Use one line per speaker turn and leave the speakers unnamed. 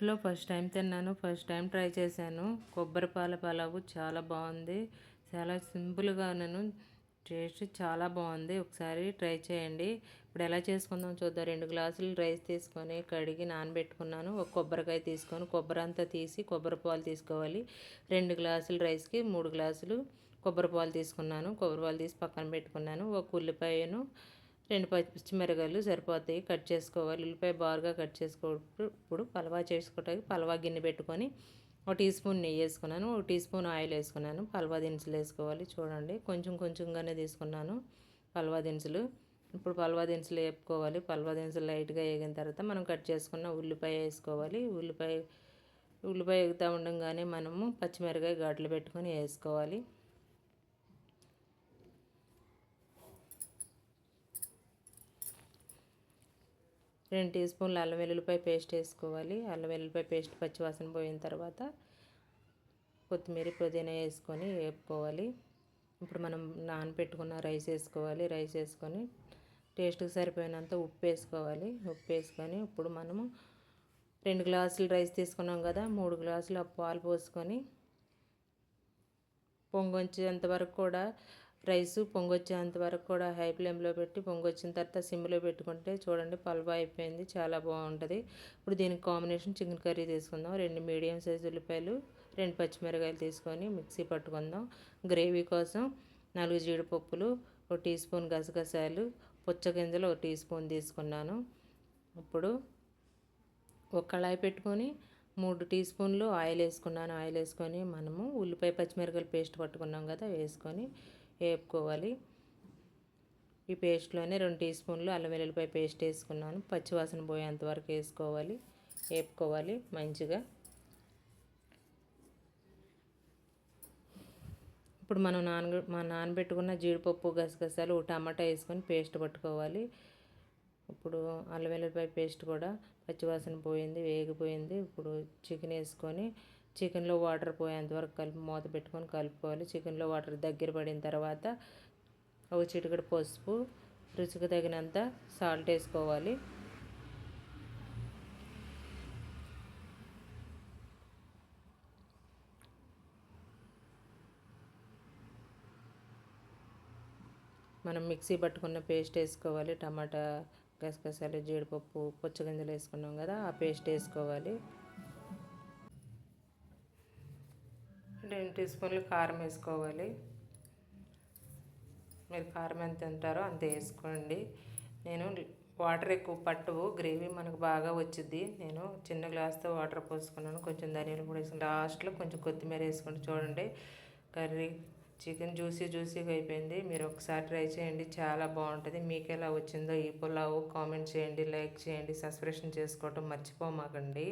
లైఫ్లో first time తిన్నాను first time try చేశాను. కొబ్బరి పాల పలావు చాలా బాగుంది. చాలా సింపుల్గా నేను టేస్ట్ చాలా బాగుంది. ఒకసారి ట్రై చేయండి. ఇప్పుడు ఎలా చేసుకుందాం చూద్దాం. రెండు గ్లాసులు రైస్ తీసుకొని కడిగి నానబెట్టుకున్నాను. ఒక కొబ్బరికాయ తీసుకొని కొబ్బరి అంతా తీసి కొబ్బరి పాలు తీసుకోవాలి. రెండు గ్లాసులు రైస్కి మూడు గ్లాసులు కొబ్బరి పాలు తీసుకున్నాను. కొబ్బరి పాలు తీసి పక్కన పెట్టుకున్నాను. ఒక ఉల్లిపాయను రెండు పచ్చిమిరకాయలు సరిపోతాయి. కట్ చేసుకోవాలి. ఉల్లిపాయ బారుగా కట్ చేసుకోప్పుడు ఇప్పుడు పలవా చేసుకోవటానికి పలవా గిన్నె పెట్టుకొని ఒక టీ స్పూన్ నెయ్యి వేసుకున్నాను. ఒక టీ స్పూన్ ఆయిల్ వేసుకున్నాను. పలవా దినుసులు వేసుకోవాలి. చూడండి. కొంచెం కొంచెంగానే తీసుకున్నాను పలవా దినుసులు. ఇప్పుడు పలవా దినుసులు వేపుకోవాలి. పలవా దినుసులు లైట్గా వేగిన తర్వాత మనం కట్ చేసుకున్న ఉల్లిపాయ వేసుకోవాలి. ఉల్లిపాయ ఉల్లిపాయ ఎగుతూ ఉండగానే మనము పచ్చిమిరకాయ గడ్డలు పెట్టుకొని వేసుకోవాలి. రెండు టీ స్పూన్లు అల్లం వెల్లుల్లిపాయ పేస్ట్ వేసుకోవాలి. అల్లం వెల్లుల్లిపాయ పేస్ట్ పచ్చివాసన పోయిన తర్వాత కొత్తిమీర పుదీనా వేసుకొని వేపుకోవాలి. ఇప్పుడు మనం నానబెట్టుకున్న రైస్ వేసుకోవాలి. రైస్ వేసుకొని టేస్ట్కి సరిపోయినంత ఉప్పు వేసుకోవాలి. ఉప్పు వేసుకొని ఇప్పుడు మనము రెండు గ్లాసులు రైస్ తీసుకున్నాం కదా మూడు గ్లాసులు పాలు పోసుకొని పొంగొంచేంత వరకు కూడా రైస్ పొంగొచ్చేంత వరకు కూడా హై ఫ్లేమ్లో పెట్టి పొంగొచ్చిన తర్వాత సిమ్లో పెట్టుకుంటే చూడండి పల్వా అయిపోయింది చాలా బాగుంటుంది. ఇప్పుడు దీనికి కాంబినేషన్ చికెన్ కర్రీ తీసుకుందాం. రెండు మీడియం సైజు ఉల్లిపాయలు రెండు పచ్చిమిరకాయలు తీసుకొని మిక్సీ పట్టుకుందాం. గ్రేవీ కోసం నాలుగు జీడిపప్పులు ఒక టీ స్పూన్ గసగసాలు పుచ్చగింజలు ఒక టీ స్పూన్ తీసుకున్నాను. ఇప్పుడు ఒక కళాయి పెట్టుకొని మూడు టీ స్పూన్లు ఆయిల్ వేసుకున్నాను ఆయిల్ వేసుకొని మనము ఉల్లిపాయ పచ్చిమిరకాయలు పేస్ట్ పట్టుకున్నాం కదా వేసుకొని వేపుకోవాలి. ఈ పేస్ట్లోనే రెండు టీ స్పూన్లు అల్లం వెల్లుల్లిపాయ పేస్ట్ వేసుకున్నాను. పచ్చివాసన పోయేంత వరకు వేసుకోవాలి. వేపుకోవాలి మంచిగా. ఇప్పుడు మనం నాన మా నానబెట్టుకున్న జీడిపప్పు గసగసాలు టమాటా వేసుకొని పేస్ట్ పట్టుకోవాలి. ఇప్పుడు అల్లం వెల్లుల్లిపాయ పేస్ట్ కూడా పచ్చివాసన పోయింది వేగిపోయింది. ఇప్పుడు చికెన్ వేసుకొని చికెన్లో వాటర్ పోయేంతవరకు కలిపి మూత పెట్టుకొని కలుపుకోవాలి. చికెన్లో వాటర్ దగ్గర పడిన తర్వాత ఒక చిటికడ పసుపు రుచికి తగినంత సాల్ట్ వేసుకోవాలి. మనం మిక్సీ పట్టుకున్న పేస్ట్ వేసుకోవాలి. టమాటా గసగసాలు జీడిపప్పు పుచ్చగింజలు వేసుకున్నాం కదా ఆ పేస్ట్ వేసుకోవాలి. రెండు టీ స్పూన్లు కారం వేసుకోవాలి. మీరు కారం ఎంత తింటారో అంత వేసుకోండి. నేను వాటర్ ఎక్కువ పట్టవు గ్రేవీ మనకు బాగా వచ్చింది నేను చిన్న గ్లాస్తో వాటర్ పోసుకున్నాను. కొంచెం ధనియాలు కూడా వేసుకుని లాస్ట్లో కొంచెం కొత్తిమీర వేసుకుంటే చూడండి. కర్రీ చికెన్ జ్యూసీ జ్యూసీగా అయిపోయింది. మీరు ఒకసారి ట్రై చేయండి. చాలా బాగుంటుంది. మీకు ఎలా వచ్చిందో ఈ పులావు కామెంట్ చేయండి లైక్ చేయండి సబ్స్క్రిప్షన్ చేసుకోవటం మర్చిపోమాకండి.